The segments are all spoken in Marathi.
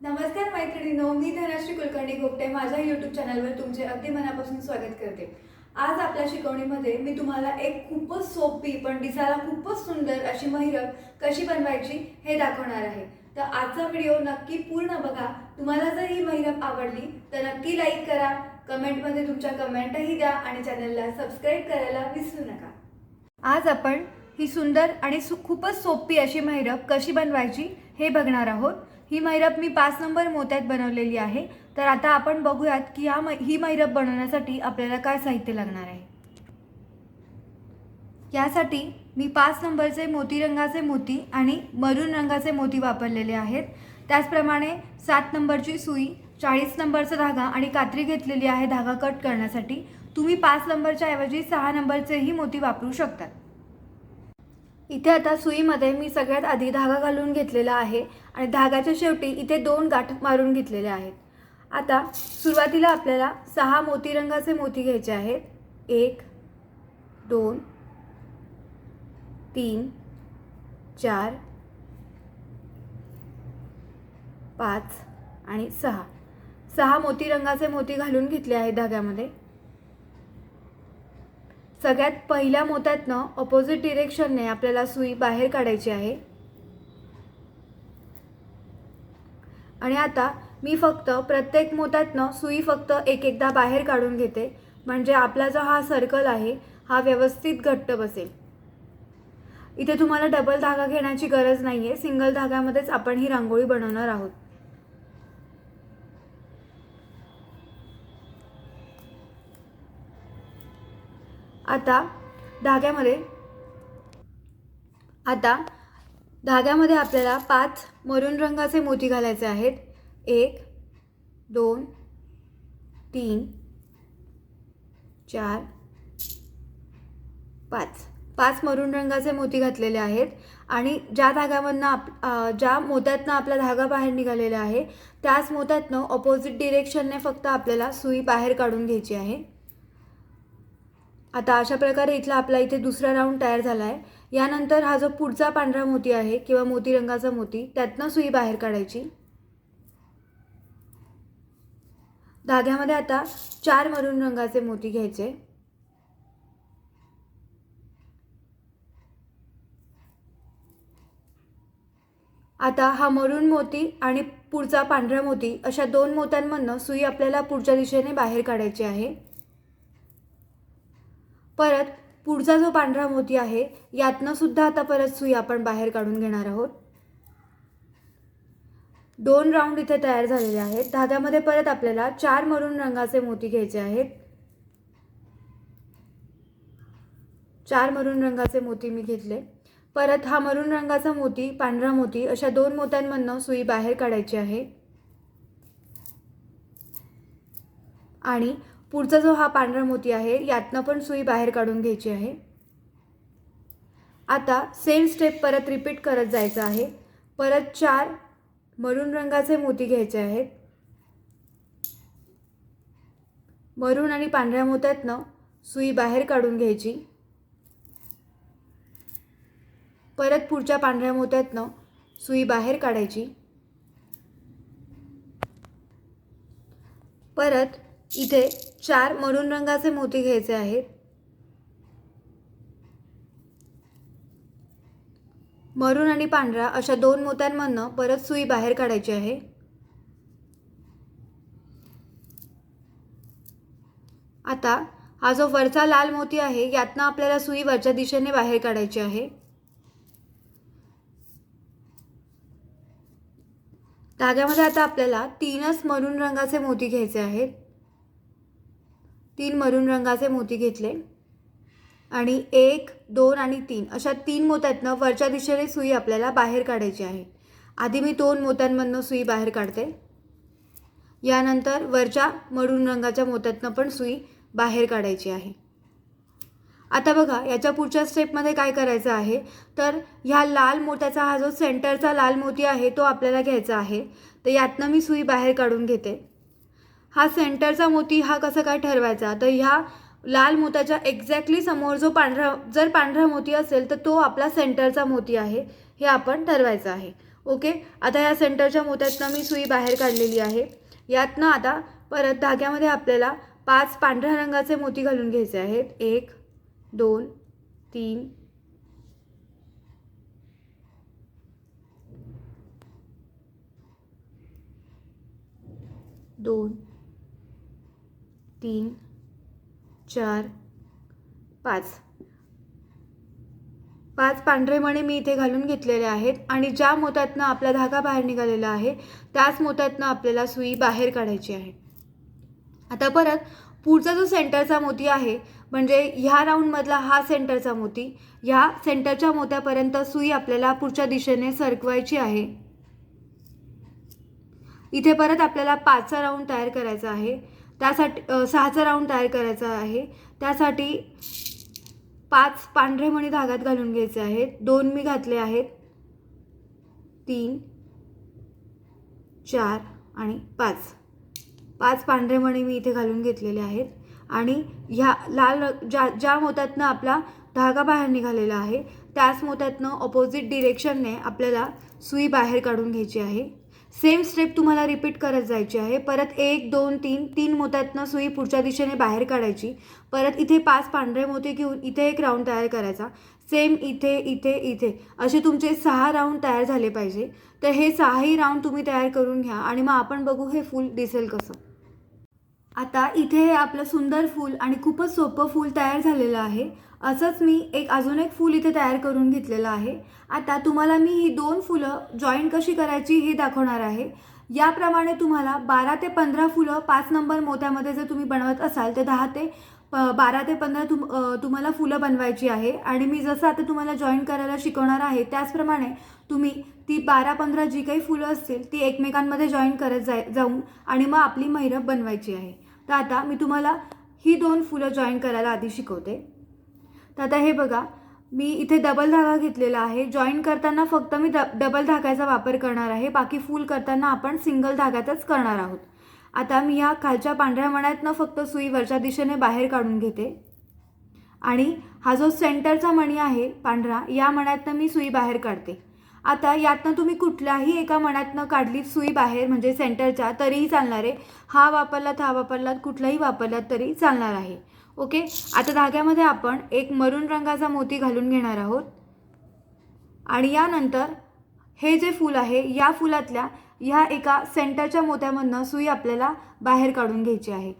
नमस्कार मैत्रिणींनो मी धनश्री कुलकर्णी गोपटे माझ्या यूट्यूब चॅनलवर तुमचे अगदी मनापासून स्वागत करते. आज आपल्या शिकवणीमध्ये मी तुम्हाला एक खूपच सोपी पण दिसायला खूपच सुंदर अशी महिरप कशी बनवायची हे दाखवणार आहे. तर आजचा व्हिडिओ नक्की पूर्ण बघा. तुम्हाला जर ही महिरप आवडली तर नक्की लाईक करा. कमेंटमध्ये तुमच्या कमेंटही द्या आणि चॅनलला सबस्क्राईब करायला विसरू नका. आज आपण ही सुंदर आणि सु खूपच सोपी अशी महिरप कशी बनवायची हे बघणार आहोत. ही मैरप मी पाच नंबर मोत्यात बनवलेली आहे. तर आता आपण बघूयात की हा मै ही मैरप बनवण्यासाठी आपल्याला काय साहित्य लागणार आहे. यासाठी मी पाच नंबरचे मोती रंगाचे मोती आणि मरून रंगाचे मोती वापरलेले आहेत. त्याचप्रमाणे सात नंबरची सुई चाळीस नंबरचा धागा आणि कात्री घेतलेली आहे धागा कट करण्यासाठी. तुम्ही पाच नंबरच्या ऐवजी सहा नंबरचेही मोती वापरू शकतात. इथे आता सुईमध्ये मी सगळ्यात आधी धागा घालून घेतलेला आहे आणि धाग्याच्या शेवटी इथे दोन गाठ मारून घेतलेले आहेत. आता सुरुवातीला आपल्याला सहा मोती रंगाचे मोती घ्यायचे आहेत. एक दोन तीन चार पाच आणि सहा. सहा मोती रंगाचे मोती घालून घेतले आहेत धाग्यामध्ये. सगळ्यात पहिल्या मोत्यातनं ऑपोजिट डिरेक्शनने आपल्याला सुई बाहेर काढायची आहे. आणि आता मी फक्त प्रत्येक मोत्यातनं सुई फक्त एक एकदा बाहेर काढून घेते. म्हणजे आपला जो हा सर्कल आहे हा व्यवस्थित घट्ट बसेल. इथे तुम्हाला डबल धागा घेण्याची गरज नाही आहे सिंगल धाग्यामध्येच आपण ही रांगोळी बनवणार आहोत. आता धाग्यामध्ये आता धाग्यामध्ये आपल्याला पाच मरून रंगाचे मोती घालायचे आहेत. एक दोन तीन चार पाच. पाच मरून रंगाचे मोती घातलेले आहेत आणि ज्या धाग्यामधनं आप ज्या मोत्यातनं आपला धागा बाहेर निघालेला आहे त्याच मोत्यातनं ऑपोजिट डिरेक्शनने फक्त आपल्याला सुई बाहेर काढून घ्यायची आहे. आता अशा प्रकारे इथला आपला इथे दुसरा राऊंड तयार झाला आहे यानंतर हा जो पुढचा पांढरा मोती आहे किंवा मोती रंगाचा मोती त्यातनं सुई बाहेर काढायची. धाग्यामध्ये आता चार मरून रंगाचे मोती घ्यायचे. आता हा मरून मोती आणि पुढचा पांढरा मोती अशा दोन मोत्यांमधनं सुई आपल्याला पुढच्या दिशेने बाहेर काढायची आहे. परत पुढचा जो पांढरा मोती आहे यातनंसुद्धा आता परत सुई आपण बाहेर काढून घेणार आहोत. दोन राऊंड इथे तयार झालेले आहेत. धाग्यामध्ये परत आपल्याला चार मरून रंगाचे मोती घ्यायचे आहेत. चार मरून रंगाचे मोती मी घेतले. परत हा मरून रंगाचा मोती पांढरा मोती अशा दोन मोत्यांमधनं सुई बाहेर काढायची आहे. आणि पुढचा जो हा पांढरा मोती आहे यातनं पण सुई बाहेर काढून घ्यायची आहे. आता सेम स्टेप परत रिपीट करत जायचं आहे. परत चार मरून रंगाचे मोती घ्यायचे आहेत. मरून आणि पांढऱ्या मोत्यातनं सुई बाहेर काढून घ्यायची. परत पुढच्या पांढऱ्या मोत्यातनं सुई बाहेर काढायची. परत इथे चार मरून रंगाचे मोती घ्यायचे आहेत. मरून आणि पांढरा अशा दोन मोत्यांमधनं परत सुई बाहेर काढायची आहे. आता हा जो वरचा लाल मोती आहे यातनं आपल्याला सुई वरच्या दिशेने बाहेर काढायची आहे. धाग्यामध्ये आता आपल्याला तीनच मरून रंगाचे मोती घ्यायचे आहेत. तीन मरून रंगाचे मोती घेतले आणि एक दोन आणि तीन. अशा तीन मोत्यातनं वरच्या दिशेने सुई आपल्याला बाहेर काढायची आहे. आधी मी दोन मोत्यांमधनं सुई बाहेर काढते. यानंतर वरच्या मरून रंगाच्या मोत्यातनं पण सुई बाहेर काढायची आहे. आता बघा याच्या पुढच्या स्टेपमध्ये काय करायचं आहे? तर ह्या लाल मोत्याचा हा जो सेंटरचा लाल मोती आहे तो आपल्याला घ्यायचा आहे. तर यातनं मी सुई बाहेर काढून घेते. हा सेंटरचा मोती हा कसा काय ठरवायचा? तर ह्या लाल मोत्याच्या एक्झॅक्टली समोर जो पांढरा जर पांढरा मोती असेल तर तो आपला सेंटरचा मोती आहे. हे आपण ठरवायचं आहे. ओके? आता या सेंटरच्या मोत्यातनं मी सुई बाहेर काढलेली आहे. यातनं आता परत धाग्यामध्ये आपल्याला पाच पांढऱ्या रंगाचे मोती घालून घ्यायचे आहेत. एक दोन तीन. दोन तीन चार पाच. पाच पांढरे मणी मी इथे घालून घेतलेले आहेत आणि ज्या मोत्यातनं आपला धागा बाहेर निघालेला आहे त्याच मोत्यातनं आपल्याला सुई बाहेर काढायची आहे. आता परत पुढचा जो सेंटरचा मोती आहे म्हणजे ह्या राऊंडमधला हा सेंटरचा मोती ह्या सेंटरच्या मोत्यापर्यंत सुई आपल्याला पुढच्या दिशेने सरकवायची आहे. इथे परत आपल्याला पाचचा राऊंड तयार करायचा आहे. त्यासाठी सहाचा राऊंड तयार करायचा आहे. त्यासाठी पाच पांढरे मणी धागात घालून घ्यायचे आहेत. दोन मी घातले आहेत. तीन चार आणि पाच. पाच पांढरे मणी मी इथे घालून घेतलेले आहेत. आणि ह्या लाल ज्या ज्या मोत्यातनं आपला धागा बाहेर निघालेला आहे त्याच मोत्यातनं ऑपोजिट डिरेक्शनने आपल्याला सुई बाहेर काढून घ्यायची आहे. सेम स्टेप तुम्हाला रिपीट करत जायची आहे. परत एक दोन तीन तीन मोत्यातनं सुई पुढच्या दिशेने बाहेर काढायची. परत इथे पाच पांढरे मोती घेऊन इथे एक राऊंड तयार करायचा. सेम इथे इथे इथे. असे तुमचे सहा राऊंड तयार झाले पाहिजे. तर हे सहाही राऊंड तुम्ही तयार करून घ्या आणि मग आपण बघू हे फूल दिसेल कसं. आता इथे हे आपलं सुंदर फूल आणि खूपच सोपं फूल तयार झालेलं आहे. असंच मी एक अजून एक फूल इथे तयार करून घेतलेलं आहे. आता तुम्हाला मी ही दोन फुलं जॉईन कशी करायची हे दाखवणार आहे. याप्रमाणे तुम्हाला बारा ते पंधरा फुलं पाच नंबर मोत्यामध्ये जर तुम्ही बनवत असाल तर दहा ते प- बारा ते पंधरा तुम तुम्हाला फुलं बनवायची आहे. आणि मी जसं आता तुम्हाला जॉईन करायला शिकवणार आहे त्याचप्रमाणे तुम्ही ती बारा पंधरा जी काही फुलं असतील ती एकमेकांमध्ये जॉईन करत जाय जाऊन आणि मग आपली मैरप बनवायची आहे. तर आता मी तुम्हाला ही दोन फुलं जॉईन करायला आधी शिकवते. तर आता हे बघा मी इथे डबल धागा घेतलेला आहे. जॉईन करताना फक्त मी ड डबल धाग्याचा वापर करणार आहे. बाकी फुल करताना आपण सिंगल धाग्यातच करणार आहोत. आता मी ह्या खालच्या पांढऱ्या मण्यातनं फक्त सुई वरच्या दिशेने बाहेर काढून घेते. आणि हा जो सेंटरचा मणी आहे पांढरा या मण्यातनं मी सुई बाहेर काढते. आता यातनं तुम्ही कुठल्याही एका मनातनं काढली सुई बाहेर म्हणजे सेंटरच्या तरीही चालणार आहे. हा वापरलात हा वापरलात कुठलाही वापरलात तरी चालणार आहे. ओके? आता धाग्यामध्ये आपण एक मरून रंगाचा मोती घालून घेणार आहोत. आणि यानंतर हे जे फूल आहे या फुलातल्या ह्या एका सेंटरच्या मोत्यामधनं सुई आपल्याला बाहेर काढून घ्यायची आहे.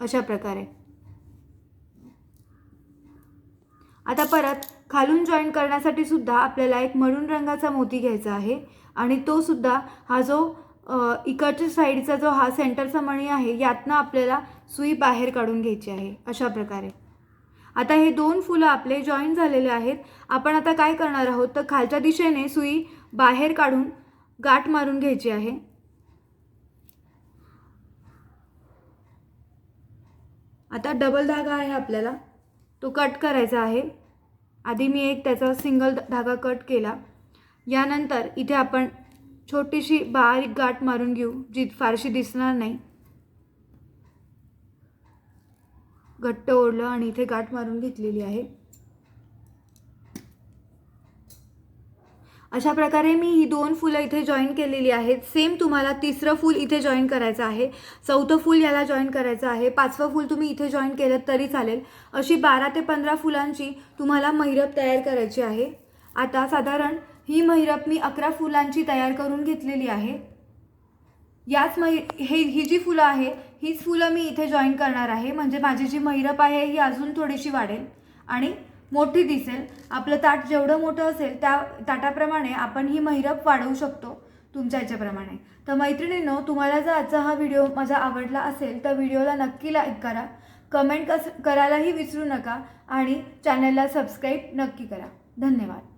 अशा प्रकारे. आता परत खालून जॉईन करण्यासाठी सुद्धा आपल्याला एक मरून रंगाचा मोती घ्यायचा आहे. आणि तो सुद्धा हा जो इकडच्या साईडचा जो हा सेंटरचा मणी आहे यातनं आपल्याला सुई बाहेर काढून घ्यायची आहे अशा प्रकारे. आता हे दोन फुलं आपले जॉईन झालेले आहेत. आपण आता काय करणार आहोत? तर खालच्या दिशेने सुई बाहेर काढून गाठ मारून घ्यायची आहे. आता डबल धागा आहे आपल्याला. तो कट करायचा आहे. आधी मी एक त्याचा सिंगल धागा कट केला. यानंतर इथे आपण छोटीशी बारीक गाठ मारून घेऊ जी फारशी दिसणार नाही. घट्ट ओढलं आणि इथे गाठ मारून घेतलेली आहे. अशा प्रकारे मी ही दोन फुलं इथे जॉईन केलेली आहेत. सेम तुम्हाला तिसरं फूल इथे जॉईन करायचं आहे. चौथं फूल याला जॉईन करायचं आहे. पाचवं फूल तुम्ही इथे जॉईन केलं तरी चालेल. अशी बारा ते पंधरा फुलांची तुम्हाला महिरप तयार करायची आहे. आता साधारण ही महिरप मी अकरा फुलांची तयार करून घेतलेली आहे. याच मै हे ही जी फुलं आहे हीच फुलं मी इथे जॉईन करणार आहे. म्हणजे माझी जी महिरप आहे ही अजून थोडीशी वाढेल. आणि मोठी दिसेल. आपलं ताट जेवढं मोठं असेल त्या ताटाप्रमाणे आपण ही महिरप वाढवू शकतो तुमच्या याच्याप्रमाणे. तर मैत्रिणींनो तुम्हाला जर आजचा हा व्हिडिओ माझा आवडला असेल तर व्हिडिओला नक्की लाईक करा. कमेंट कस करायलाही विसरू नका आणि चॅनलला सबस्क्राईब नक्की करा. धन्यवाद.